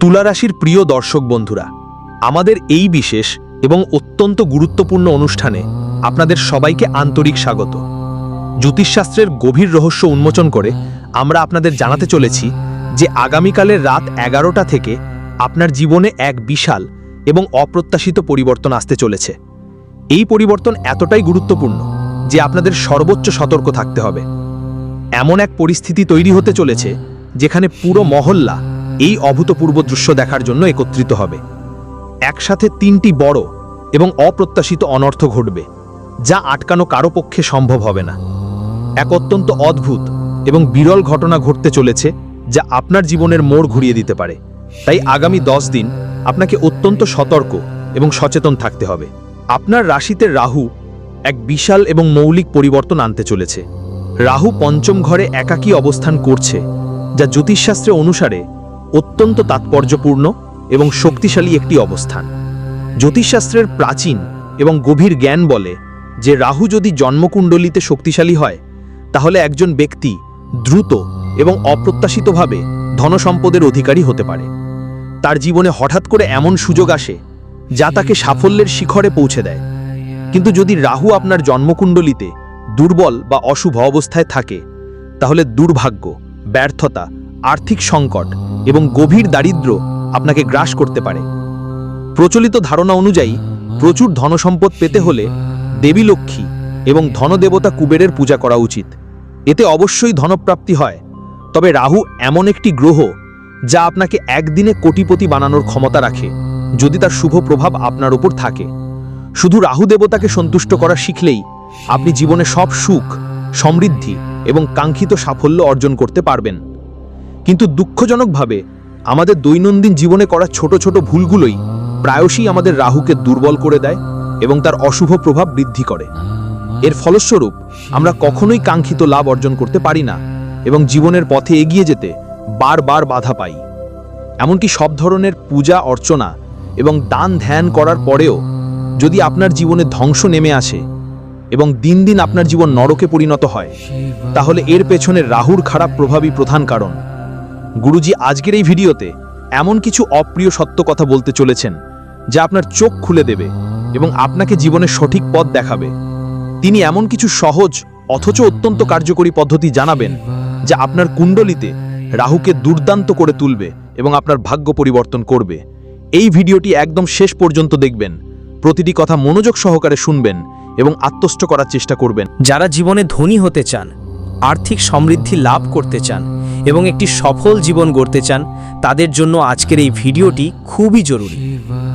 তুলারাশির প্রিয় দর্শক বন্ধুরা, আমাদের এই বিশেষ এবং অত্যন্ত গুরুত্বপূর্ণ অনুষ্ঠানে আপনাদের সবাইকে আন্তরিক স্বাগত। জ্যোতিষশাস্ত্রের গভীর রহস্য উন্মোচন করে আমরা আপনাদের জানাতে চলেছি যে আগামীকালের রাত এগারোটা থেকে আপনার জীবনে এক বিশাল এবং অপ্রত্যাশিত পরিবর্তন আসতে চলেছে। এই পরিবর্তন এতটাই গুরুত্বপূর্ণ যে আপনাদের সর্বোচ্চ সতর্ক থাকতে হবে। এমন এক পরিস্থিতি তৈরি হতে চলেছে যেখানে পুরো মহল্লা এই অভূতপূর্ব দৃশ্য দেখার জন্য একত্রিত হবে। একসাথে তিনটি বড় এবং অপ্রত্যাশিত অনর্থ ঘটবে, যা আটকানো কারও পক্ষে সম্ভব হবে না। এক অত্যন্ত অদ্ভুত এবং বিরল ঘটনা ঘটতে চলেছে, যা আপনার জীবনের মোড় ঘুরিয়ে দিতে পারে। তাই আগামী দশ দিন আপনাকে অত্যন্ত সতর্ক এবং সচেতন থাকতে হবে। আপনার রাশিতে রাহু এক বিশাল এবং মৌলিক পরিবর্তন আনতে চলেছে। রাহু পঞ্চম ঘরে একাকী অবস্থান করছে, যা জ্যোতিষশাস্ত্রে অনুসারে অত্যন্ত তাৎপর্যপূর্ণ এবং শক্তিশালী একটি অবস্থান। জ্যোতিষশাস্ত্রের প্রাচীন এবং গভীর জ্ঞান বলে যে রাহু যদি জন্মকুণ্ডলিতে শক্তিশালী হয়, তাহলে একজন ব্যক্তি দ্রুত এবং অপ্রত্যাশিতভাবে ধনসম্পদের অধিকারী হতে পারে। তার জীবনে হঠাৎ করে এমন সুযোগ আসে যা তাকে সাফল্যের শিখরে পৌঁছে দেয়। কিন্তু যদি রাহু আপনার জন্মকুণ্ডলিতে দুর্বল বা অশুভ অবস্থায় থাকে, তাহলে দুর্ভাগ্য, ব্যর্থতা আর্থিক সংকট এবং গভীর দারিদ্র্য আপনাকে গ্রাস করতে পারে। প্রচলিত ধারণা অনুযায়ী, প্রচুর ধনসম্পদ পেতে হলে দেবী লক্ষ্মী এবং ধনদেবতা কুবেরের পূজা করা উচিত। এতে অবশ্যই ধনপ্রাপ্তি হয়। তবে রাহু এমন একটি গ্রহ যা আপনাকে একদিনে কোটিপতি বানানোর ক্ষমতা রাখে, যদি তার শুভ প্রভাব আপনার উপর থাকে। শুধু রাহু দেবতাকে সন্তুষ্ট করা শিখলেই আপনি জীবনে সব সুখ, সমৃদ্ধি এবং কাঙ্ক্ষিত সাফল্য অর্জন করতে পারবেন। কিন্তু দুঃখজনকভাবে আমাদের দৈনন্দিন জীবনে করা ছোট ছোট ভুলগুলোই প্রায়শই আমাদের রাহুকে দুর্বল করে দেয় এবং তার অশুভ প্রভাব বৃদ্ধি করে। এর ফলস্বরূপ আমরা কখনোই কাঙ্ক্ষিত লাভ অর্জন করতে পারি না এবং জীবনের পথে এগিয়ে যেতে বারবার বাধা পাই। এমনকি সব ধরনের পূজা, অর্চনা এবং দান ধ্যান করার পরেও যদি আপনার জীবনে ধ্বংস নেমে আসে এবং দিন দিন আপনার জীবন নরকে পরিণত হয়, তাহলে এর পেছনে রাহুর খারাপ প্রভাবই প্রধান কারণ। গুরুজি আজকের এই ভিডিওতে এমন কিছু অপ্রিয় সত্য কথা বলতে চলেছেন, যা আপনার চোখ খুলে দেবে এবং আপনাকে জীবনের সঠিক পথ দেখাবে। তিনি এমন কিছু সহজ অথচ অত্যন্ত কার্যকরী পদ্ধতি জানাবেন, যা আপনার কুণ্ডলিতে রাহুকে দুর্দান্ত করে তুলবে এবং আপনার ভাগ্য পরিবর্তন করবে। এই ভিডিওটি একদম শেষ পর্যন্ত দেখবেন, প্রতিটি কথা মনোযোগ সহকারে শুনবেন এবং আত্মস্থ করার চেষ্টা করবেন। যারা জীবনে ধনী হতে চান, আর্থিক সমৃদ্ধি লাভ করতে চান এবং একটি সফল জীবন গড়তে চান, তাদের জন্য আজকের এই ভিডিওটি খুবই জরুরি।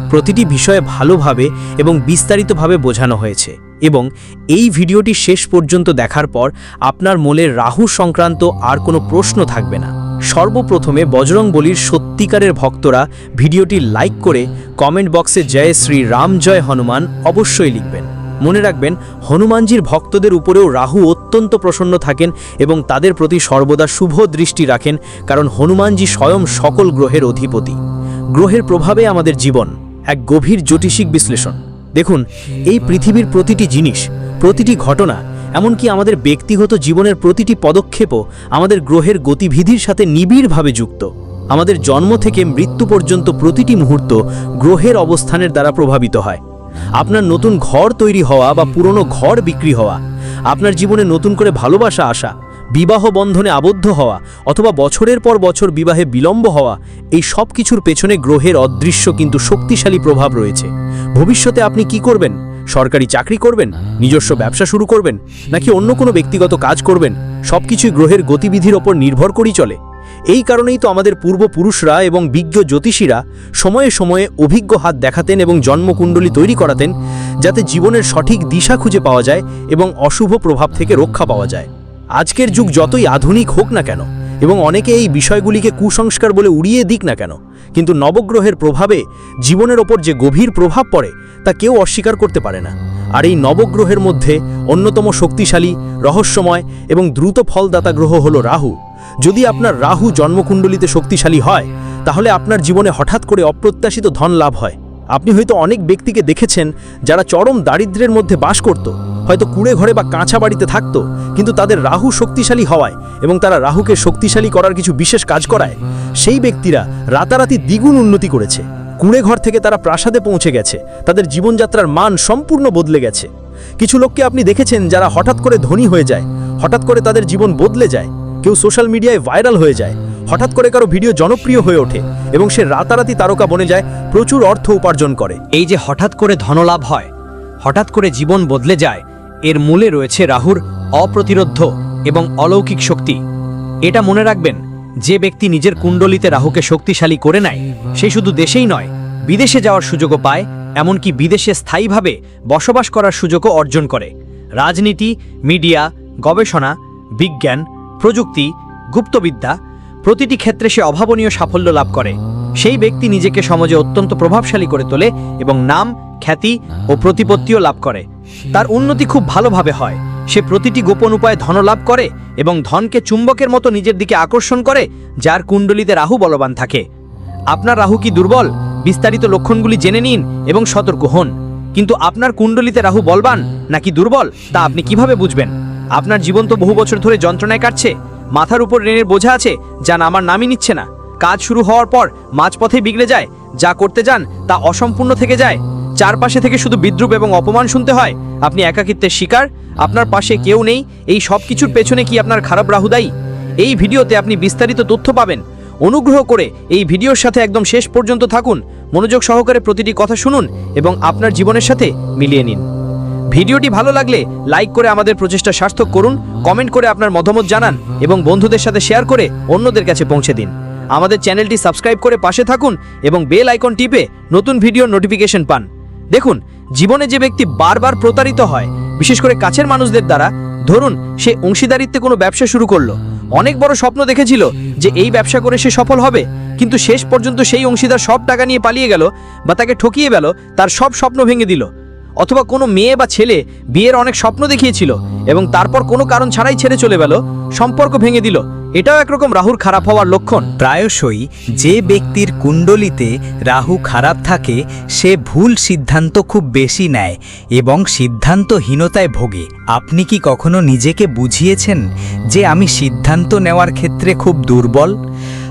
প্রতিটি বিষয়ে ভালোভাবে এবং বিস্তারিতভাবে বোঝানো হয়েছে এবং এই ভিডিওটি শেষ পর্যন্ত দেখার পর আপনার মনের রাহু সংক্রান্ত আর কোনো প্রশ্ন থাকবে না। সর্বপ্রথমে বজরং বলির সত্যিকারের ভক্তরা ভিডিওটি লাইক করে কমেন্ট বক্সে জয় শ্রী রাম জয় হনুমান অবশ্যই লিখবেন। মনে রাখবেন, হনুমানজির ভক্তদের উপরেও রাহু অত্যন্ত প্রসন্ন থাকেন এবং তাদের প্রতি সর্বদা শুভ দৃষ্টি রাখেন কারণ হনুমানজি স্বয়ং সকল গ্রহের অধিপতি। গ্রহের প্রভাবে আমাদের জীবন, এক গভীর জ্যোতিষিক বিশ্লেষণ। দেখুন, এই পৃথিবীর প্রতিটি জিনিস, প্রতিটি ঘটনা, এমনকি আমাদের ব্যক্তিগত জীবনের প্রতিটি পদক্ষেপও আমাদের গ্রহের গতিবিধির সাথে নিবিড়ভাবে যুক্ত। আমাদের জন্ম থেকে মৃত্যু পর্যন্ত প্রতিটি মুহূর্ত গ্রহের অবস্থানের দ্বারা প্রভাবিত হয়। আপনার নতুন ঘর তৈরি হওয়া বা পুরনো ঘর বিক্রি হওয়া, আপনার জীবনে নতুন করে ভালোবাসা আসা, বিবাহ বন্ধনে আবদ্ধ হওয়া, অথবা বছরের পর বছর বিবাহে বিলম্ব হওয়া, এই সব কিছুর পেছনে গ্রহের অদৃশ্য কিন্তু শক্তিশালী প্রভাব রয়েছে। ভবিষ্যতে আপনি কি করবেন? সরকারি চাকরি করবেন? নিজস্ব ব্যবসা শুরু করবেন? নাকি অন্য কোনো ব্যক্তিগত কাজ করবেন? সবকিছুই গ্রহের গতিবিধির ওপর নির্ভর করেই চলে। এই কারণেই তো আমাদের পূর্বপুরুষরা এবং বিজ্ঞ জ্যোতিষীরা সময়ে সময়ে অভিজ্ঞ হাত দেখাতেন এবং জন্মকুণ্ডলী তৈরি করাতেন যাতে জীবনের সঠিক দিশা খুঁজে পাওয়া যায় এবং অশুভ প্রভাব থেকে রক্ষা পাওয়া যায়। আজকের যুগ যতই আধুনিক হোক না কেন এবং অনেকে এই বিষয়গুলিকে কুসংস্কার বলে উড়িয়ে দিক না কেন, কিন্তু নবগ্রহের প্রভাবে জীবনের ওপর যে গভীর প্রভাব পড়ে তা কেউ অস্বীকার করতে পারে না। আর এই নবগ্রহের মধ্যে অন্যতম শক্তিশালী, রহস্যময় এবং দ্রুত ফলদাতা গ্রহ হল রাহু। যদি আপনার রাহু জন্মকুণ্ডলিতে শক্তিশালী হয়, তাহলে আপনার জীবনে হঠাৎ করে অপ্রত্যাশিত ধন লাভ হয়। আপনি হয়তো অনেক ব্যক্তিকে দেখেছেন যারা চরম দারিদ্র্যের মধ্যে বাস করত, হয়তো কুড়ে ঘরে বা কাঁচা বাড়িতে থাকতো, কিন্তু তাদের রাহু শক্তিশালী হওয়ায় এবং তারা রাহুকে শক্তিশালী করার কিছু বিশেষ কাজ করায়, সেই ব্যক্তিরা রাতারাতি দ্বিগুণ উন্নতি করেছে। কুড়ে ঘর থেকে তারা প্রাসাদে পৌঁছে গেছে। তাদের জীবনযাত্রার মান সম্পূর্ণ বদলে গেছে। কিছু লোককে আপনি দেখেছেন যারা হঠাৎ করে ধনী হয়ে যায়, হঠাৎ করে তাদের জীবন বদলে যায়, কেউ সোশ্যাল মিডিয়ায় ভাইরাল হয়ে যায়, হঠাৎ করে কারও ভিডিও জনপ্রিয় হয়ে ওঠে এবং সে রাতারাতি তারকা বনে যায়, প্রচুর অর্থ উপার্জন করে। এই যে হঠাৎ করে ধনলাভ হয়, হঠাৎ করে জীবন বদলে যায়, এর মূলে রয়েছে রাহুর অপ্রতিরোধ্য এবং অলৌকিক শক্তি। এটা মনে রাখবেন যে ব্যক্তি নিজের কুণ্ডলিতে রাহুকে শক্তিশালী করে নেয়, সে শুধু দেশেই নয়, বিদেশে যাওয়ার সুযোগও পায়, এমনকি বিদেশে স্থায়ীভাবে বসবাস করার সুযোগও অর্জন করে। রাজনীতি, মিডিয়া, গবেষণা, বিজ্ঞান, প্রযুক্তি, গুপ্তবিদ্যা, প্রতিটি ক্ষেত্রে সে অভাবনীয় সাফল্য লাভ করে। সেই ব্যক্তি নিজেকে সমাজে অত্যন্ত প্রভাবশালী করে তোলে এবং নাম, খ্যাতি ও প্রতিপত্তিও লাভ করে। তার উন্নতি খুব ভালোভাবে হয়। সে প্রতিটি গোপন উপায়ে ধন লাভ করে এবং ধনকে চুম্বকের মতো নিজের দিকে আকর্ষণ করে, যার কুণ্ডলিতে রাহু বলবান থাকে। আপনার রাহু কি দুর্বল? বিস্তারিত লক্ষণগুলি জেনে নিন এবং সতর্ক হন। কিন্তু আপনার কুণ্ডলিতে রাহু বলবান নাকি দুর্বল, তা আপনি কীভাবে বুঝবেন? আপনার জীবন তো বহু বছর ধরে যন্ত্রণায় কাটছে, মাথার উপর ঋণের বোঝা আছে, যা আমার নামই নিচ্ছে না। কাজ শুরু হওয়ার পর মাঝপথে বিগড়ে যায়, যা করতে যান তা অসম্পূর্ণ থেকে যায়। চারপাশে থেকে শুধু বিদ্রুপ এবং অপমান শুনতে হয়, আপনি একাকিত্বের শিকার আপনার পাশে কেউ নেই, এই সব কিছুর পেছনে কি আপনার খারাপ রাহু দায়ী? এই ভিডিওতে আপনি বিস্তারিত তথ্য পাবেন। অনুগ্রহ করে এই ভিডিওর সাথে একদম শেষ পর্যন্ত থাকুন, মনোযোগ সহকারে প্রতিটি কথা শুনুন এবং আপনার জীবনের সাথে মিলিয়ে নিন। ভিডিওটি ভালো লাগলে লাইক করে আমাদের প্রচেষ্টা সার্থক করুন, কমেন্ট করে আপনার মতামত জানান এবং বন্ধুদের সাথে শেয়ার করে অন্যদের কাছে পৌঁছে দিন। আমাদের চ্যানেলটি সাবস্ক্রাইব করে পাশে থাকুন এবং বেল আইকন টিপে নতুন ভিডিওর নোটিফিকেশন পান। দেখুন, জীবনে যে ব্যক্তি বারবার প্রতারিত হয় বিশেষ করে কাছের মানুষদের দ্বারা, ধরুন, সে অংশীদারিত্বে কোনো ব্যবসা শুরু করল। অনেক বড় স্বপ্ন দেখেছিল যে এই ব্যবসা করে সে সফল হবে। কিন্তু শেষ পর্যন্ত সেই অংশীদার সব টাকা নিয়ে পালিয়ে গেল বা তাকে ঠকিয়ে গেল, তার সব স্বপ্ন ভেঙে দিল। অথবা কোনো মেয়ে বা ছেলে বিয়ের অনেক স্বপ্ন দেখিয়েছিল এবং তারপর কোনো কারণ ছাড়াই ছেড়ে চলে গেল, সম্পর্ক ভেঙে দিল। এটাও একরকম রাহুর খারাপ হওয়ার লক্ষণ। প্রায়শই যে ব্যক্তির কুণ্ডলিতে রাহু খারাপ থাকে, সে ভুল সিদ্ধান্ত খুব বেশি নেয় এবং সিদ্ধান্তহীনতায় ভোগে। আপনি কি কখনো নিজেকে বুঝিয়েছেন যে আমি সিদ্ধান্ত নেওয়ার ক্ষেত্রে খুব দুর্বল?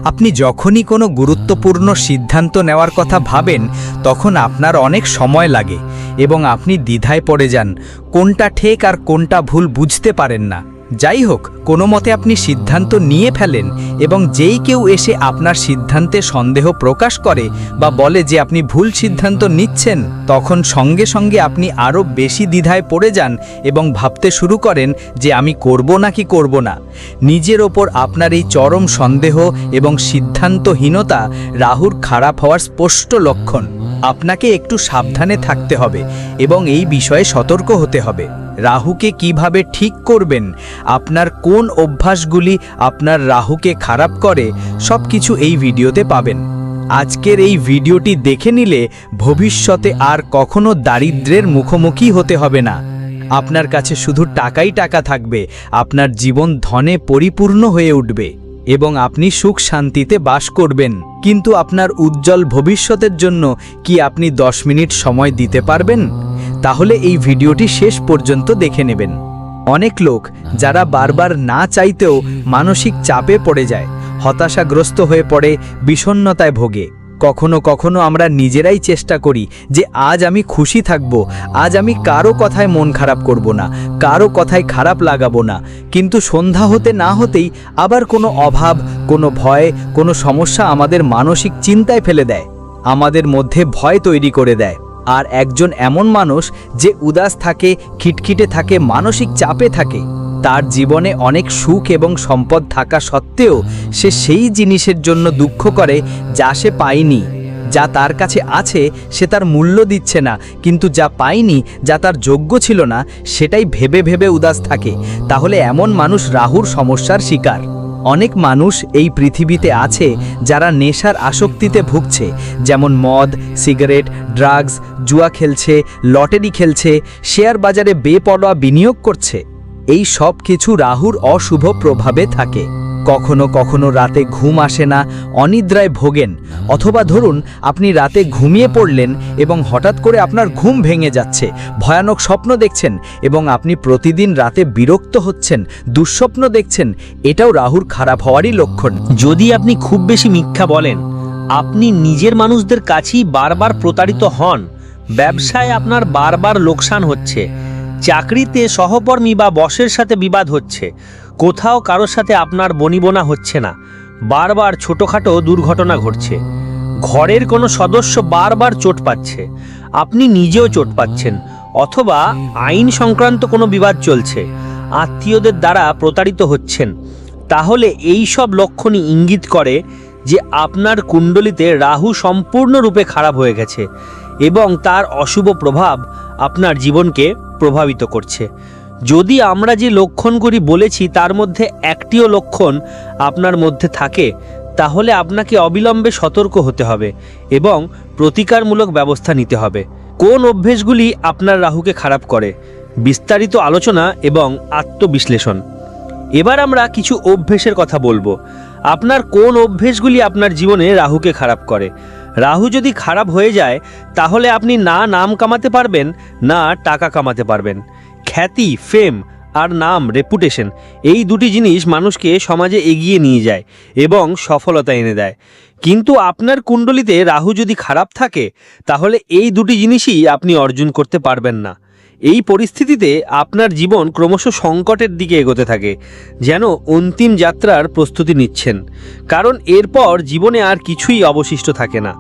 আপনি যখনই কোনো গুরুত্বপূর্ণ সিদ্ধান্ত নেওয়ার কথা ভাবেন, তখন আপনার অনেক সময় লাগে এবং আপনি দ্বিধায় পড়ে যান, কোনটা ঠিক আর কোনটা ভুল বুঝতে পারেন না। যাই হোক কোনো মতে আপনি সিদ্ধান্ত নিয়ে ফেলেন এবং যেই কেউ এসে আপনার সিদ্ধান্তে সন্দেহ প্রকাশ করে বা বলে যে আপনি ভুল সিদ্ধান্ত নিচ্ছেন, তখন সঙ্গে সঙ্গে আপনি আরও বেশি দ্বিধায় পড়ে যান এবং ভাবতে শুরু করেন যে আমি করব নাকি করব না। নিজের ওপর আপনার এই চরম সন্দেহ এবং সিদ্ধান্তহীনতা রাহুর খারাপ হওয়ার স্পষ্ট লক্ষণ। আপনাকে একটু সাবধানে থাকতে হবে এবং এই বিষয়ে সতর্ক হতে হবে। রাহুকে কীভাবে ঠিক করবেন, আপনার কোন অভ্যাসগুলি আপনার রাহুকে খারাপ করে সব কিছু এই ভিডিওতে পাবেন। আজকের এই ভিডিওটি দেখে নিলে ভবিষ্যতে আর কখনো দারিদ্র্যের মুখোমুখি হতে হবে না। আপনার কাছে শুধু টাকাই টাকা থাকবে, আপনার জীবন ধনে পরিপূর্ণ হয়ে উঠবে। এবং আপনি সুখ শান্তিতে বাস করবেন। কিন্তু আপনার উজ্জ্বল ভবিষ্যতের জন্য কি আপনি দশ মিনিট সময় দিতে পারবেন? তাহলে এই ভিডিওটি শেষ পর্যন্ত দেখে নেবেন। অনেক লোক যারা বারবার না চাইতেও মানসিক চাপে পড়ে যায়, হতাশাগ্রস্ত হয়ে পড়ে বিষণ্নতায় ভোগে। কখনো কখনো আমরা নিজেরাই চেষ্টা করি যে আজ আমি খুশি থাকব, আজ আমি কারও কথায় মন খারাপ করব না, কারও কথায় খারাপ লাগাবো না। কিন্তু সন্ধ্যা হতে না হতেই আবার কোনো অভাব, কোনো ভয়, কোনো সমস্যা আমাদের মানসিক চিন্তায় ফেলে দেয়, আমাদের মধ্যে ভয় তৈরি করে দেয়। আর একজন এমন মানুষ যে উদাস থাকে, খিটখিটে থাকে, মানসিক চাপে থাকে। তার জীবনে অনেক সুখ এবং সম্পদ থাকা সত্ত্বেও সে সেই জিনিসের জন্য দুঃখ করে যা সে পায়নি। যা তার কাছে আছে, সে তার মূল্য দিচ্ছে না, কিন্তু যা পায়নি, যা তার যোগ্য ছিল না, সেটাই ভেবে ভেবে উদাস থাকে। তাহলে এমন মানুষ রাহুর সমস্যার শিকার। অনেক মানুষ এই পৃথিবীতে আছে যারা নেশার আসক্তিতে ভুগছে, যেমন মদ, সিগারেট, ড্রাগস, জুয়া খেলছে, লটারি খেলছে, শেয়ার বাজারে বেপরোয়া বিনিয়োগ করছে। এই সব কিছু রাহুর অশুভ প্রভাবে থাকে। কখনো কখনো রাতে ঘুম আসে না, অনিদ্রায় ভোগেন। অথবা ধরুন, আপনি রাতে ঘুমিয়ে পড়লেন এবং হঠাৎ করে আপনার ঘুম ভেঙে যাচ্ছে, ভয়ানক স্বপ্ন দেখছেন এবং আপনি প্রতিদিন রাতে বিরক্ত হচ্ছেন, দুঃস্বপ্ন দেখছেন, এটাও রাহুর খারাপ হওয়ারই লক্ষণ। যদি আপনি খুব বেশি মিথ্যা বলেন, আপনি নিজের মানুষদের কাছেই বারবার প্রতারিত হন। ব্যবসায় আপনার বারবার লোকসান হচ্ছে। চাকরিতে সহকর্মী বা বসের সাথে বিবাদ হচ্ছে। কোথাও কারোর সাথে আপনার বনিবনা হচ্ছে না। বারবার ছোটোখাটো দুর্ঘটনা ঘটছে। ঘরের কোনো সদস্য বারবার চোট পাচ্ছে। আপনি নিজেও চোট পাচ্ছেন, অথবা আইন সংক্রান্ত কোনো বিবাদ চলছে। আত্মীয়দের দ্বারা প্রতারিত হচ্ছেন। তাহলে এই সব লক্ষণই ইঙ্গিত করে যে আপনার কুণ্ডলিতে রাহু সম্পূর্ণরূপে খারাপ হয়ে গেছে, এবং তার অশুভ প্রভাব আপনার জীবনকে প্রভাবিত করছে। যদি আমরা যে লক্ষণগুলি বলেছি, তার মধ্যে একটিও লক্ষণ আপনার মধ্যে থাকে, তাহলে আপনাকে অবিলম্বে সতর্ক হতে হবে এবং প্রতিকারমূলক ব্যবস্থা নিতে হবে। কোন অভ্যেসগুলি আপনার রাহুকে খারাপ করে? বিস্তারিত আলোচনা এবং আত্মবিশ্লেষণ। এবার আমরা কিছু অভ্যেসের কথা বলব। আপনার কোন অভ্যেসগুলি আপনার জীবনে রাহুকে খারাপ করে? রাহু যদি খারাপ হয়ে যায়, তাহলে আপনি না নাম কামাতে পারবেন, না টাকা কামাতে পারবেন। খ্যাতি ফেম আর নাম রেপুটেশন এই দুটি জিনিস মানুষকে সমাজে এগিয়ে নিয়ে যায় এবং সফলতা এনে দেয়। কিন্তু আপনার কুণ্ডলিতে রাহু যদি খারাপ থাকে, তাহলে এই দুটি জিনিসই আপনি অর্জন করতে পারবেন না। এই পরিস্থিতিতে আপনার জীবন ক্রমশ সংকটের দিকে এগোতে থাকে, যেন অন্তিম যাত্রার প্রস্তুতি নিচ্ছেন। কারণ এরপর জীবনে আর কিছুই অবশিষ্ট থাকে না।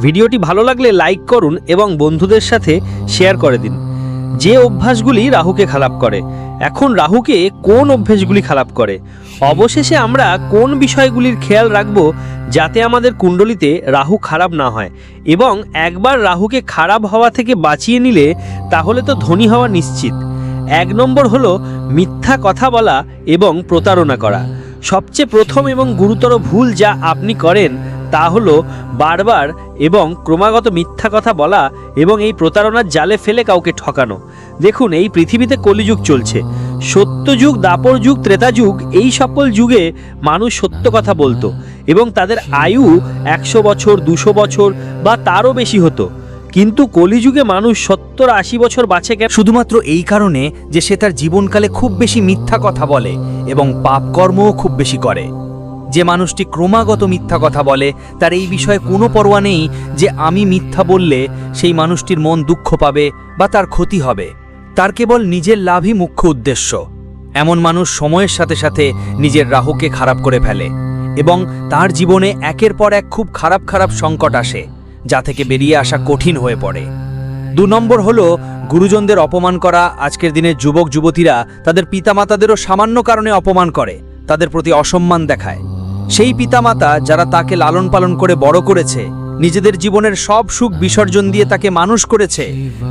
ভিডিওটি ভালো লাগলে লাইক করুন এবং বন্ধুদের সাথে শেয়ার করে দিন। যে অভ্যাসগুলি রাহুকে খারাপ করে, এখন রাহুকে কোন অভ্যাসগুলি খারাপ করে? অবশেষে আমরা কোন বিষয়গুলির খেয়াল রাখব যাতে আমাদের কুণ্ডলিতে রাহু খারাপ না হয়? এবং একবার রাহুকে খারাপ হওয়া থেকে বাঁচিয়ে নিলে তাহলে তো ধনী হওয়া নিশ্চিত। এক নম্বর হলো মিথ্যা কথা বলা এবং প্রতারণা করা। সবচেয়ে প্রথম এবং গুরুতর ভুল যা আপনি করেন তা হলো বারবার এবং ক্রমাগত মিথ্যা কথা বলা এবং এই প্রতারণার জালে ফেলে কাউকে ঠকানো। দেখুন, এই পৃথিবীতে কলিযুগ চলছে। সত্যযুগ দাপর যুগ ত্রেতা যুগ এই সকল যুগে মানুষ সত্য কথা বলতো এবং তাদের আয়ু একশো বছর, দুশো বছর বা তারও বেশি হতো। কিন্তু কলিযুগে মানুষ সত্তর, আশি বছর বাঁচে কেন? শুধুমাত্র এই কারণে যে সে তার জীবনকালে খুব বেশি মিথ্যা কথা বলে এবং পাপকর্মও খুব বেশি করে। যে মানুষটি ক্রমাগত মিথ্যা কথা বলে, তার এই বিষয়ে কোনো পরোয়া নেই যে আমি মিথ্যা বললে সেই মানুষটির মন দুঃখ পাবে বা তার ক্ষতি হবে। তার কেবল নিজের লাভই মুখ্য উদ্দেশ্য। এমন মানুষ সময়ের সাথে সাথে নিজের রাহুকে খারাপ করে ফেলে এবং তার জীবনে একের পর এক খুব খারাপ খারাপ সংকট আসে, যা থেকে বেরিয়ে আসা কঠিন হয়ে পড়ে। দু নম্বর হলো গুরুজনদের অপমান করা। আজকের দিনে যুবক যুবতীরা তাদের পিতামাতাদেরও সামান্য কারণে অপমান করে, তাদের প্রতি অসম্মান দেখায়। সেই পিতামাতা যারা তাকে লালন পালন করে বড় করেছে, নিজেদের জীবনের সব সুখ বিসর্জন দিয়ে তাকে মানুষ করেছে,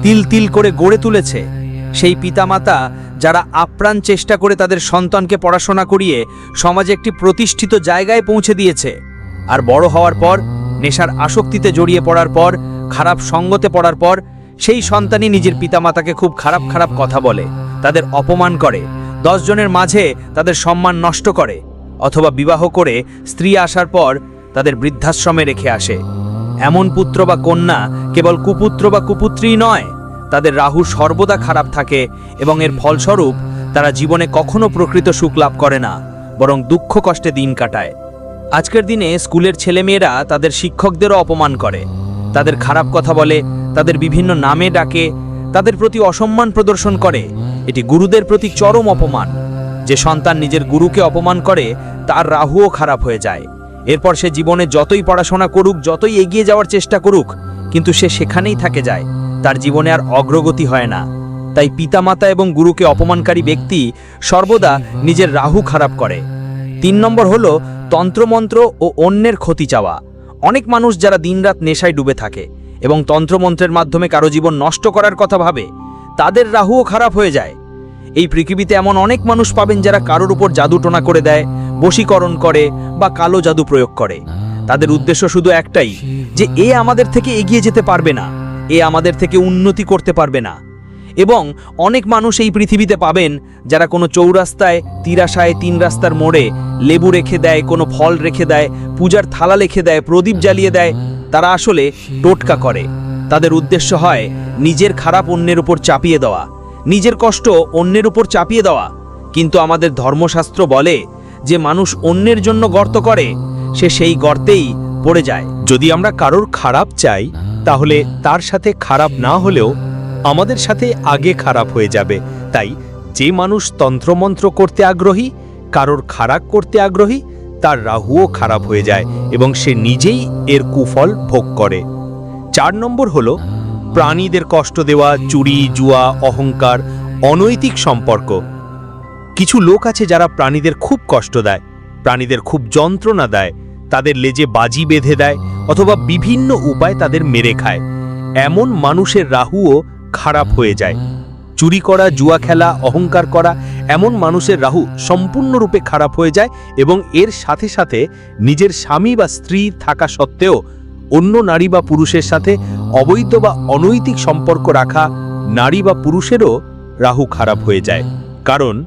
তিল তিল করে গড়ে তুলেছে, সেই পিতামাতা যারা আপ্রাণ চেষ্টা করে তাদের সন্তানকে পড়াশোনা করিয়ে সমাজে একটি প্রতিষ্ঠিত জায়গায় পৌঁছে দিয়েছে আর বড় হওয়ার পর, নেশার আসক্তিতে জড়িয়ে পড়ার পর, খারাপ সঙ্গতে পড়ার পর, সেই সন্তানই নিজের পিতামাতাকে খুব খারাপ খারাপ কথা বলে, তাদের অপমান করে, দশ জনের মাঝে তাদের সম্মান নষ্ট করে। অথবা বিবাহ করে স্ত্রী আসার পর তাদের বৃদ্ধাশ্রমে রেখে আসে। এমন পুত্র বা কন্যা কেবল কুপুত্র বা কুপুত্রী নয়, তাদের রাহু সর্বদা খারাপ থাকে এবং এর ফলস্বরূপ তারা জীবনে কখনো প্রকৃত সুখ লাভ করে না, বরং দুঃখ কষ্টে দিন কাটায়। আজকের দিনে স্কুলের ছেলেমেয়েরা তাদের শিক্ষকদেরও অপমান করে। তাদের খারাপ কথা বলে, তাদের বিভিন্ন নামে ডাকে, তাদের প্রতি অসম্মান প্রদর্শন করে। এটি গুরুদের প্রতি চরম অপমান। যে সন্তান নিজের গুরুকে অপমান করে, তার রাহুও খারাপ হয়ে যায়। এরপর সে জীবনে যতই পড়াশোনা করুক, যতই এগিয়ে যাওয়ার চেষ্টা করুক, কিন্তু সে সেখানেই থাকে যায়। তার জীবনে আর অগ্রগতি হয় না। তাই পিতামাতা এবং গুরুকে অপমানকারী ব্যক্তি সর্বদা নিজের রাহু খারাপ করে। তিন নম্বর হলো তন্ত্রমন্ত্র ও অন্যের ক্ষতি চাওয়া। অনেক মানুষ যারা দিনরাত নেশায় ডুবে থাকে এবং তন্ত্রমন্ত্রের মাধ্যমে কারও জীবন নষ্ট করার কথা ভাবে, তাদের রাহুও খারাপ হয়ে যায়। এই পৃথিবীতে এমন অনেক মানুষ পাবেন যারা কারোর উপর জাদুটোনা করে দেয়, বশীকরণ করে বা কালো জাদু প্রয়োগ করে। তাদের উদ্দেশ্য শুধু একটাই, যে এ আমাদের থেকে এগিয়ে যেতে পারবে না, এ আমাদের থেকে উন্নতি করতে পারবে না। এবং অনেক মানুষ এই পৃথিবীতে পাবেন যারা কোনো চৌরাস্তায়, তিরাশায়, তিন রাস্তার মোড়ে লেবু রেখে দেয়, কোনো ফল রেখে দেয়, পূজার থালা রেখে দেয়, প্রদীপ জ্বালিয়ে দেয়, তারা আসলে টোটকা করে। তাদের উদ্দেশ্য হয় নিজের খারাপ অন্যের উপর চাপিয়ে দেওয়া। নিজের কষ্ট অন্যের উপর চাপিয়ে দেওয়া। কিন্তু আমাদের ধর্মশাস্ত্র বলে যে মানুষ অন্যের জন্য গর্ত করে, সে সেই গর্তেই পড়ে যায়। যদি আমরা কারোর খারাপ চাই, তাহলে তার সাথে খারাপ না হলেও আমাদের সাথে আগে খারাপ হয়ে যাবে। তাই যে মানুষ তন্ত্রমন্ত্র করতে আগ্রহী, কারোর খারাপ করতে আগ্রহী, তার রাহুও খারাপ হয়ে যায় এবং সে নিজেই এর কুফল ভোগ করে। চার নম্বর হলো প্রাণীদের কষ্ট দেওয়া, চুরি, জুয়া, অহংকার, অনৈতিক সম্পর্ক। কিছু লোক আছে যারা প্রাণীদের খুব কষ্ট দেয়, প্রাণীদের খুব যন্ত্রণা দেয়, তাদের লেজে বাজি বেঁধে দেয় অথবা বিভিন্ন উপায় তাদের মেরে খায়। এমন মানুষের রাহুও খারাপ হয়ে যায়। চুরি করা, জুয়া খেলা, অহংকার করা, এমন মানুষের রাহু সম্পূর্ণরূপে খারাপ হয়ে যায় এবং এর সাথে সাথে নিজের স্বামী বা স্ত্রী থাকা সত্ত্বেও অন্য নারী বা পুরুষের সাথে অবৈধ বা অনৈতিক সম্পর্ক রাখা নারী বা পুরুষেরও রাহু খারাপ হয়ে যায়। কারণ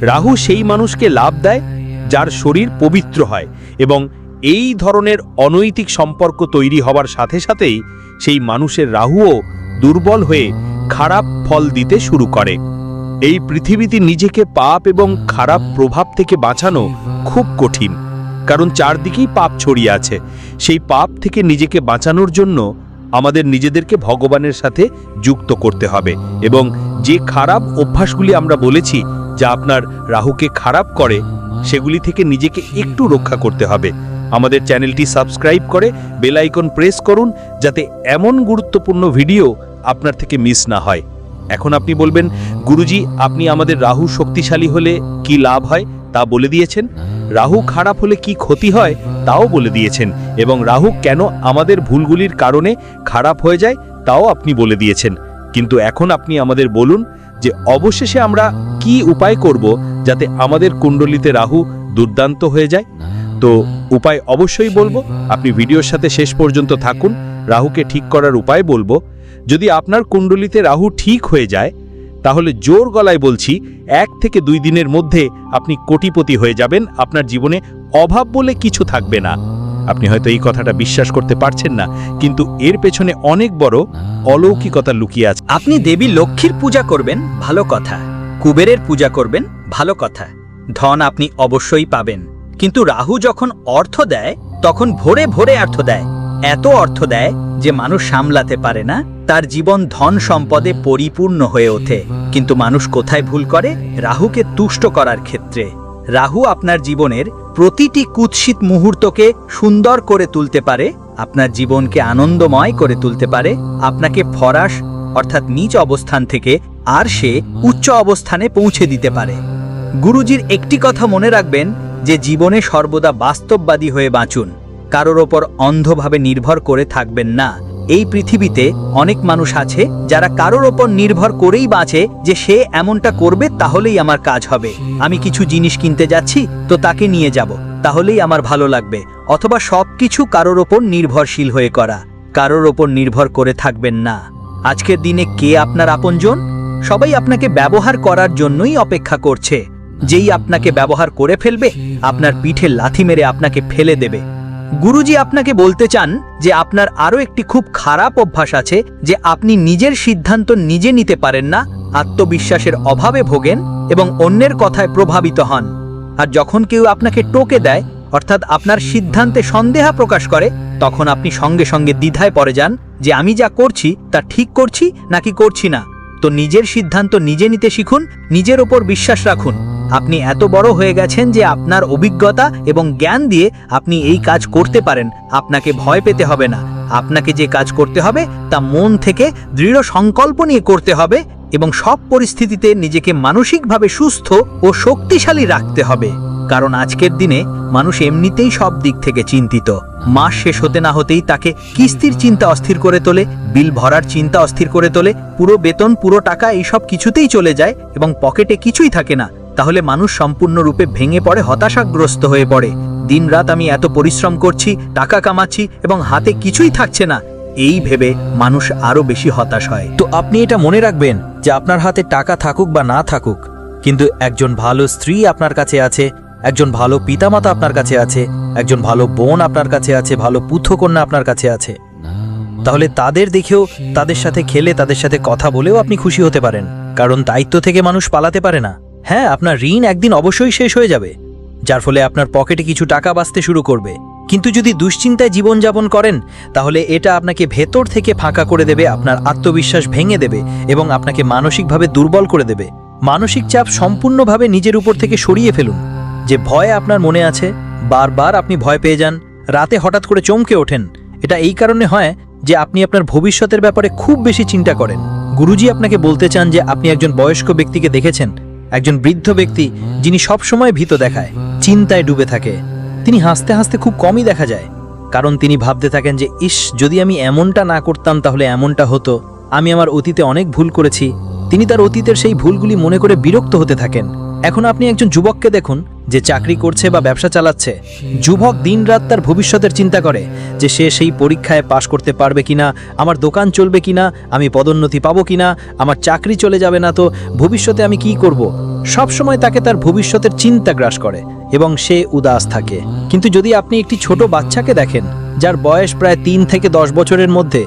রাহু সেই মানুষকে লাভ দেয় যার শরীর পবিত্র হয় এবং এই ধরনের অনৈতিক সম্পর্ক তৈরি হবার সাথে সাথেই সেই মানুষের রাহুও দুর্বল হয়ে খারাপ ফল দিতে শুরু করে। এই পৃথিবীতে নিজেকে পাপ এবং খারাপ প্রভাব থেকে বাঁচানো খুব কঠিন। কারণ চারদিকেই পাপ ছড়িয়ে আছে। সেই পাপ থেকে নিজেকে বাঁচানোর জন্য আমাদের নিজেদেরকে ভগবানের সাথে যুক্ত করতে হবে এবং যে খারাপ অভ্যাসগুলি আমরা বলেছি, যা আপনার রাহুকে খারাপ করে, সেগুলি থেকে নিজেকে একটু রক্ষা করতে হবে। আমাদের চ্যানেলটি সাবস্ক্রাইব করে বেল আইকন প্রেস করুন, যাতে এমন গুরুত্বপূর্ণ ভিডিও আপনার থেকে মিস না হয়। এখন আপনি বলবেন, গুরুজি, আপনি আমাদের রাহু শক্তিশালী হলে কি লাভ হয়? তা বলে দিয়েছেন। রাহু খারাপ হলে কি ক্ষতি হয় তাও বলে দিয়েছেন এবং রাহু কেন আমাদের ভুলগুলির কারণে খারাপ হয়ে যায় তাও আপনি বলে দিয়েছেন। কিন্তু এখন আপনি আমাদের বলুন যে অবশেষে আমরা কি উপায় করব যাতে আমাদের কুণ্ডলিতে রাহু দুর্দান্ত হয়ে যায়? তো উপায় অবশ্যই বলব, আপনি ভিডিওর সাথে শেষ পর্যন্ত থাকুন, রাহুকে ঠিক করার উপায় বলব। যদি আপনার কুণ্ডলিতে রাহু ঠিক হয়ে যায় তাহলে জোর গলায় বলছি, এক থেকে দুই দিনের মধ্যে আপনি কোটিপতি হয়ে যাবেন, আপনার জীবনে অভাব বলে কিছু থাকবে না। আপনি হয়তো এই কথাটা বিশ্বাস করতে পারছেন না, কিন্তু এর পেছনে অনেক বড় অলৌকিকতা লুকিয়ে আছে। আপনি দেবী লক্ষ্মীর পূজা করবেন, ভালো কথা। কুবেরের পূজা করবেন, ভালো কথা। ধন আপনি অবশ্যই পাবেন। কিন্তু রাহু যখন অর্থ দেয়, তখন ভোরে ভোরে অর্থ দেয়। এত অর্থ দেয় যে মানুষ সামলাতে পারে না, তার জীবন ধন সম্পদে পরিপূর্ণ হয়ে ওঠে। কিন্তু মানুষ কোথায় ভুল করে? রাহুকে তুষ্ট করার ক্ষেত্রে। রাহু আপনার জীবনের প্রতিটি কুৎসিত মুহূর্তকে সুন্দর করে তুলতে পারে, আপনার জীবনকে আনন্দময় করে তুলতে পারে, আপনাকে ফরাস, অর্থাৎ নিচ অবস্থান থেকে আর সে উচ্চ অবস্থানে পৌঁছে দিতে পারে। গুরুজির একটি কথা মনে রাখবেন যে, জীবনে সর্বদা বাস্তববাদী হয়ে বাঁচুন। কারোর ওপর অন্ধভাবে নির্ভর করে থাকবেন না। এই পৃথিবীতে অনেক মানুষ আছে যারা কারোর ওপর নির্ভর করেই বাঁচে যে সে এমনটা করবে তাহলেই আমার কাজ হবে। আমি কিছু জিনিস কিনতে যাচ্ছি, তো তাকে নিয়ে যাব। তাহলেই আমার ভালো লাগবে, অথবা সবকিছু কারোর ওপর নির্ভরশীল হয়ে করা। কারোর ওপর নির্ভর করে থাকবেন না। আজকের দিনে কে আপনার আপনজন? সবাই আপনাকে ব্যবহার করার জন্যই অপেক্ষা করছে। যেই আপনাকে ব্যবহার করে ফেলবে, আপনার পিঠে লাথি মেরে আপনাকে ফেলে দেবে। গুরুজি আপনাকে বলতে চান যে আপনার আরও একটি খুব খারাপ অভ্যাস আছে যে আপনি নিজের সিদ্ধান্ত নিজে নিতে পারেন না, আত্মবিশ্বাসের অভাবে ভোগেন এবং অন্যের কথায় প্রভাবিত হন। আর যখন কেউ আপনাকে টোকে দেয়, অর্থাৎ আপনার সিদ্ধান্তে সন্দেহা প্রকাশ করে, তখন আপনি সঙ্গে সঙ্গে দ্বিধায় পড়ে যান যে আমি যা করছি তা ঠিক করছি নাকি করছি না। তো নিজের সিদ্ধান্ত নিজে নিতে শিখুন, নিজের ওপর বিশ্বাস রাখুন। আপনি এত বড় হয়ে গেছেন যে আপনার অভিজ্ঞতা এবং জ্ঞান দিয়ে আপনি এই কাজ করতে পারেন। আপনাকে ভয় পেতে হবে না। আপনাকে যে কাজ করতে হবে, তা মন থেকে দৃঢ় সংকল্প নিয়ে করতে হবে এবং সব পরিস্থিতিতে নিজেকে মানসিকভাবে সুস্থ ও শক্তিশালী রাখতে হবে। কারণ আজকের দিনে মানুষ এমনিতেই সব দিক থেকে চিন্তিত। মাস শেষ হতে না হতেই তাকে কিস্তির চিন্তা অস্থির করে তোলে, বিল ভরার চিন্তা অস্থির করে তোলে, পুরো বেতন, পুরো টাকা এইসব কিছুতেই চলে যায় এবং পকেটে কিছুই থাকে না। তাহলে মানুষ সম্পূর্ণরূপে ভেঙে পড়ে, হতাশাগ্রস্ত হয়ে পড়ে। দিনরাত আমি এত পরিশ্রম করছি, টাকা কামাচ্ছি এবং হাতে কিছুই থাকছে না। এই ভেবে মানুষ আরও বেশি হতাশ হয়। তো আপনি এটা মনে রাখবেন যে আপনার হাতে টাকা থাকুক বা না থাকুক, কিন্তু একজন ভালো স্ত্রী আপনার কাছে আছে একজন ভালো পিতামাতা আপনার কাছে আছে, একজন ভালো বোন আপনার কাছে আছে, ভালো পুত্রকন্যা আপনার কাছে আছে। তাহলে তাদের দেখেও তাদের সাথে খেলে, তাদের সাথে কথা বলেও আপনি খুশি হতে পারেন, কারণ দায়িত্ব থেকে মানুষ পালাতে পারে না। হ্যাঁ আপনার ঋণ একদিন অবশ্যই শেষ হয়ে যাবে, যার ফলে আপনার পকেটে কিছু টাকা বাঁচতে শুরু করবে। কিন্তু যদি দুশ্চিন্তায় জীবনযাপন করেন, তাহলে এটা আপনাকে ভেতর থেকে ফাঁকা করে দেবে, আপনার আত্মবিশ্বাস ভেঙে দেবে এবং আপনাকে মানসিকভাবে দুর্বল করে দেবে। মানসিক চাপ সম্পূর্ণভাবে নিজের উপর থেকে সরিয়ে ফেলুন। যে ভয় আপনার মনে আছে, বারবার আপনি ভয় পেয়ে যান, রাতে হঠাৎ করে চমকে ওঠেন। এটা এই কারণে হয় যে আপনি আপনার ভবিষ্যতের ব্যাপারে খুব বেশি চিন্তা করেন। গুরুজি আপনাকে বলতে চান যে আপনি একজন বয়স্ক ব্যক্তিকে দেখেছেন, একজন বৃদ্ধ ব্যক্তি যিনি সবসময় ভীত দেখায়, চিন্তায় ডুবে থাকে। তিনি হাসতে হাসতে খুব কমই দেখা যায়। কারণ তিনি ভাবতে থাকেন যে, ইস, যদি আমি এমনটা না করতাম তাহলে এমনটা হতো। আমি আমার অতীতে অনেক ভুল করেছি। তিনি তার অতীতের সেই ভুলগুলি মনে করে বিরক্ত হতে থাকেন। এখন আপনি একজন যুবককে দেখুন যে চাকরি করছে বা ব্যবসা চালাচ্ছে, যুবক দিনরাত তার ভবিষ্যতের চিন্তা করে যে সে সেই পরীক্ষায় পাশ করতে পারবে কিনা, আমার দোকান চলবে কিনা, আমি পদোন্নতি পাবো কিনা, আমার চাকরি চলে যাবে না তো, ভবিষ্যতে আমি কি করব? সব সময় তাকে তার ভবিষ্যতের চিন্তা গ্রাস করে এবং সে উদাস থাকে। কিন্তু যদি আপনি একটি ছোট বাচ্চাকে দেখেন, যার বয়স প্রায় তিন থেকে দশ বছরের মধ্যে,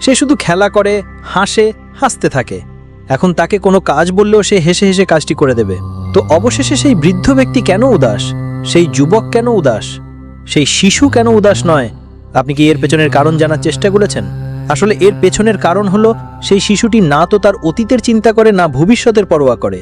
সে শুধু খেলা করে, হাসে, হাসতে থাকে। এখন তাকে কোনো কাজ বললেও সে হেসে হেসে কাজটি করে দেবে। তো অবশেষে সেই বৃদ্ধ ব্যক্তি কেন উদাস? সেই যুবক কেন উদাস? সেই শিশু কেন উদাস নয়? আপনি কি এর পেছনের কারণ জানার চেষ্টা করেছেন? আসলে এর পেছনের কারণ হলো, সেই শিশুটি না তো তার অতীতের চিন্তা করে, না ভবিষ্যতের পরোয়া করে।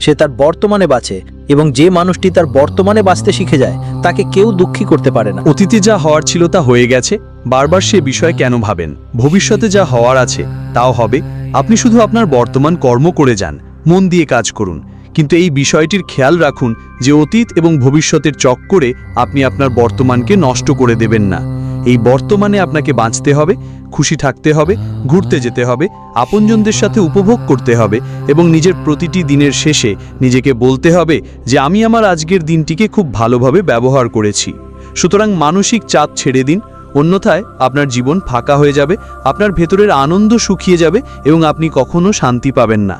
সে তার বর্তমানে বাঁচে এবং যে মানুষটি তার বর্তমানে বাঁচতে শিখে যায়, তাকে কেউ দুঃখী করতে পারে না। অতীতে যা হওয়ার ছিল তা হয়ে গেছে, বারবার সে বিষয়ে কেন ভাবেন? ভবিষ্যতে যা হওয়ার আছে, তাও হবে। আপনি শুধু আপনার বর্তমান কর্ম করে যান, মন দিয়ে কাজ করুন। কিন্তু এই বিষয়টির খেয়াল রাখুন যে অতীত এবং ভবিষ্যতের চক্করে আপনি আপনার বর্তমানকে নষ্ট করে দেবেন না। এই বর্তমানে আপনাকে বাঁচতে হবে, খুশি থাকতে হবে, ঘুরতে যেতে হবে, আপনজনদের সাথে উপভোগ করতে হবে এবং নিজের প্রতিটি দিনের শেষে নিজেকে বলতে হবে যে আমি আমার আজকের দিনটিকে খুব ভালোভাবে ব্যবহার করেছি। সুতরাং মানসিক চাপ ছেড়ে দিন, অন্যথায় আপনার জীবন ফাঁকা হয়ে যাবে, আপনার ভেতরের আনন্দ শুকিয়ে যাবে এবং আপনি কখনো শান্তি পাবেন না।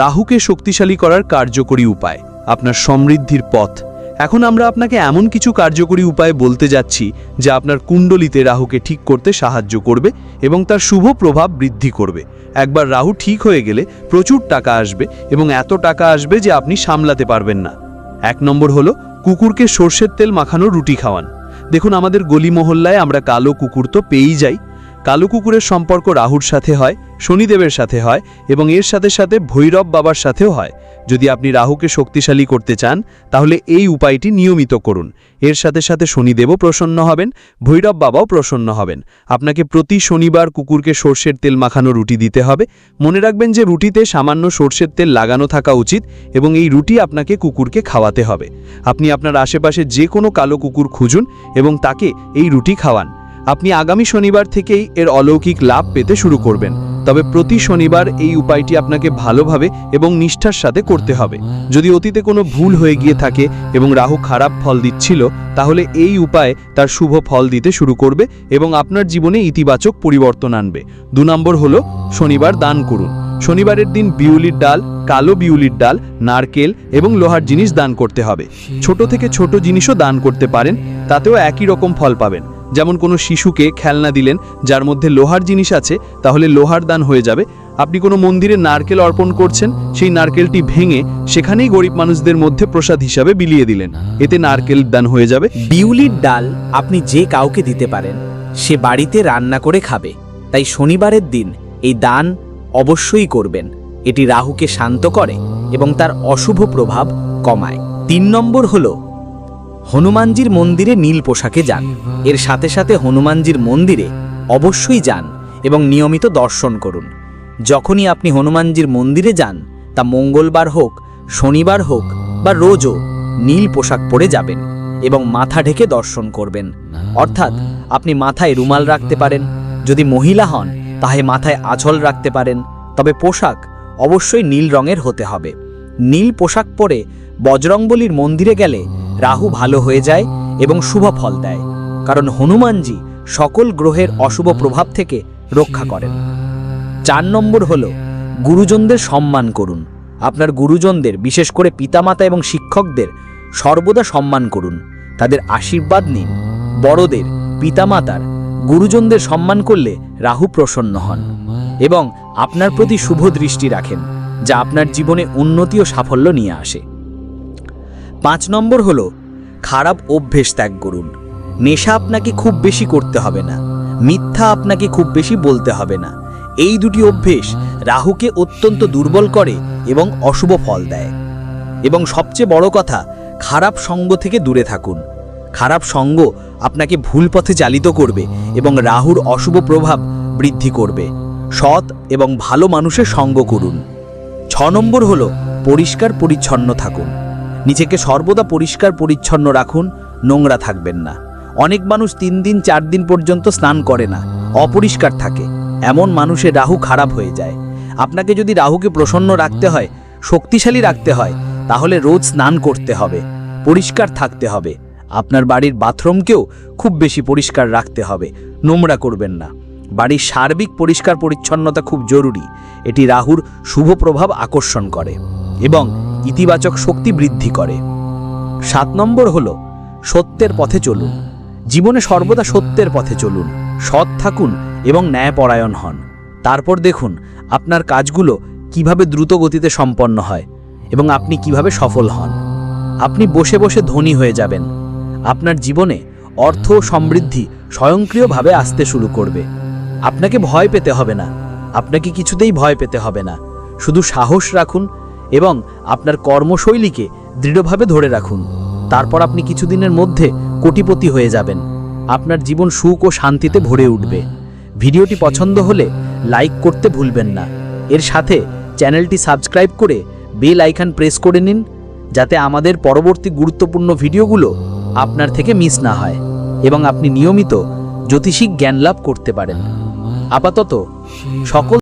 রাহুকে শক্তিশালী করার কার্যকরী উপায়। আপনার সমৃদ্ধির পথ। এখন আমরা আপনাকে এমন কিছু কার্যকরী উপায় বলতে যাচ্ছি, যা আপনার কুণ্ডলিতে রাহুকে ঠিক করতে সাহায্য করবে এবং তার শুভ প্রভাব বৃদ্ধি করবে। একবার রাহু ঠিক হয়ে গেলে প্রচুর টাকা আসবে এবং এত টাকা আসবে যে আপনি সামলাতে পারবেন না। এক নম্বর হলো, কুকুরকে সর্ষের তেল মাখানো রুটি খাওয়ান। দেখুন আমাদের গলি মহল্লায় আমরা কালো কুকুর তো পেয়েই যাই কালো কুকুরের সম্পর্ক রাহুর সাথে হয়, শনিদেবের সাথে হয় এবং এর সাথে সাথে ভৈরব বাবার সাথেও হয়। যদি আপনি রাহুকে শক্তিশালী করতে চান, তাহলে এই উপায়টি নিয়মিত করুন। এর সাথে সাথে শনিদেবও প্রসন্ন হবেন, ভৈরব বাবাও প্রসন্ন হবেন। আপনাকে প্রতি শনিবার কুকুরকে সর্ষের তেল মাখানো রুটি দিতে হবে। মনে রাখবেন যে রুটিতে সামান্য সর্ষের তেল লাগানো থাকা উচিত এবং এই রুটি আপনাকে কুকুরকে খাওয়াতে হবে। আপনি আপনার আশেপাশে যে কোনো কালো কুকুর খুঁজুন এবং তাকে এই রুটি খাওয়ান। আপনি আগামী শনিবার থেকেই এর অলৌকিক লাভ পেতে শুরু করবেন। তবে প্রতি শনিবার এই উপায়টি আপনাকে ভালোভাবে এবং নিষ্ঠার সাথে করতে হবে। যদি অতীতে কোনো ভুল হয়ে গিয়ে থাকে এবং রাহু খারাপ ফল দিচ্ছিল, তাহলে এই উপায় তার শুভ ফল দিতে শুরু করবে এবং আপনার জীবনে ইতিবাচক পরিবর্তন আনবে। দু নম্বর হলো শনিবার দান করুন। শনিবারের দিন বিউলির ডাল, কালো বিউলির ডাল, নারকেল এবং লোহার জিনিস দান করতে হবে। ছোট থেকে ছোট জিনিসও দান করতে পারেন, তাতেও একই রকম ফল পাবেন। যেমন কোনো শিশুকে খেলনা দিলেন, যার মধ্যে লোহার জিনিস আছে, তাহলে লোহার দান হয়ে যাবে। আপনি কোনো মন্দিরে নারকেল অর্পণ করছেন, সেই নারকেলটি ভেঙে সেখানেই গরিব মানুষদের মধ্যে প্রসাদ হিসাবে বিলিয়ে দিলেন। এতে নারকেল দান হয়ে যাবে। বিউলির ডাল আপনি যে কাউকে দিতে পারেন, সে বাড়িতে রান্না করে খাবে। তাই শনিবারের দিন এই দান অবশ্যই করবেন। এটি রাহুকে শান্ত করে এবং তার অশুভ প্রভাব কমায়। তিন নম্বর হল হনুমানজির মন্দিরে নীল পোশাকে যান। এর সাথে সাথে হনুমানজির মন্দিরে অবশ্যই যান এবং নিয়মিত দর্শন করুন। যখনই আপনি হনুমানজির মন্দিরে যান, তা মঙ্গলবার হোক, শনিবার হোক বা রোজও নীল পোশাক পরে যাবেন এবং মাথা ঢেকে দর্শন করবেন। অর্থাৎ আপনি মাথায় রুমাল রাখতে পারেন। যদি মহিলা হন, তাহে মাথায় আঁচল রাখতে পারেন। তবে পোশাক অবশ্যই নীল রঙের হতে হবে। নীল পোশাক পরে বজরংবলির মন্দিরে গেলে রাহু ভালো হয়ে যায় এবং শুভ ফল দেয়। কারণ হনুমানজি সকল গ্রহের অশুভ প্রভাব থেকে রক্ষা করেন। চার নম্বর হল গুরুজনদের সম্মান করুন। আপনার গুরুজনদের, বিশেষ করে পিতামাতা এবং শিক্ষকদের, সর্বদা সম্মান করুন। তাদের আশীর্বাদ নিন। বড়দের, পিতামাতার, গুরুজনদের সম্মান করলে রাহু প্রসন্ন হন এবং আপনার প্রতি শুভ দৃষ্টি রাখেন, যা আপনার জীবনে উন্নতি ও সাফল্য নিয়ে আসে। পাঁচ নম্বর হল, খারাপ অভ্যেস ত্যাগ করুন। নেশা আপনাকে খুব বেশি করতে হবে না। মিথ্যা আপনাকে খুব বেশি বলতে হবে না। এই দুটি অভ্যেস রাহুকে অত্যন্ত দুর্বল করে এবং অশুভ ফল দেয়। এবং সবচেয়ে বড় কথা, খারাপ সঙ্গ থেকে দূরে থাকুন। খারাপ সঙ্গ আপনাকে ভুল পথে চালিত করবে এবং রাহুর অশুভ প্রভাব বৃদ্ধি করবে। সৎ এবং ভালো মানুষের সঙ্গ করুন। ছ নম্বর হল, পরিষ্কার পরিচ্ছন্ন থাকুন। নিজেকে সর্বদা পরিষ্কার, পরিচ্ছন্ন রাখুন, নোংরা থাকবেন না। অনেক মানুষ তিন দিন, চার দিন পর্যন্ত স্নান করে না, অপরিষ্কার থাকে। এমন মানুষের রাহু খারাপ হয়ে যায়। আপনাকে যদি রাহুকে প্রসন্ন রাখতে হয়, শক্তিশালী রাখতে হয়, তাহলে রোজ স্নান করতে হবে, পরিষ্কার থাকতে হবে। আপনার বাড়ির বাথরুমকেও খুব বেশি পরিষ্কার রাখতে হবে, নোংরা করবেন না। বাড়ির সার্বিক পরিষ্কার পরিচ্ছন্নতা খুব জরুরি। এটি রাহুর শুভ প্রভাব আকর্ষণ করে এবং ইতিবাচক শক্তি বৃদ্ধি করে। সাত নম্বর হল, সত্যের পথে চলুন। জীবনে সর্বদা সত্যের পথে চলুন। সৎ থাকুন এবং ন্যায়পরায়ণ হন। তারপর দেখুন আপনার কাজগুলো কীভাবে দ্রুত গতিতে সম্পন্ন হয় এবং আপনি কীভাবে সফল হন। আপনি বসে বসে ধনী হয়ে যাবেন। আপনার জীবনে অর্থ ও সমৃদ্ধি স্বয়ংক্রিয়ভাবে আসতে শুরু করবে। আপনাকে ভয় পেতে হবে না। আপনাকে কিছুতেই ভয় পেতে হবে না। শুধু সাহস রাখুন এবং আপনার কর্মশৈলীকে দৃঢ়ভাবে ধরে রাখুন। তারপর আপনি কিছুদিনের মধ্যে কোটিপতি হয়ে যাবেন। আপনার জীবন সুখ ও শান্তিতে ভরে উঠবে। ভিডিওটি পছন্দ হলে লাইক করতে ভুলবেন না। এর সাথে চ্যানেলটি সাবস্ক্রাইব করে বেল আইকন প্রেস করে নিন, যাতে আমাদের পরবর্তী গুরুত্বপূর্ণ ভিডিওগুলো আপনার থেকে মিস না হয় এবং আপনি নিয়মিত জ্যোতিষিক জ্ঞান লাভ করতে পারেন। আপাতত সকল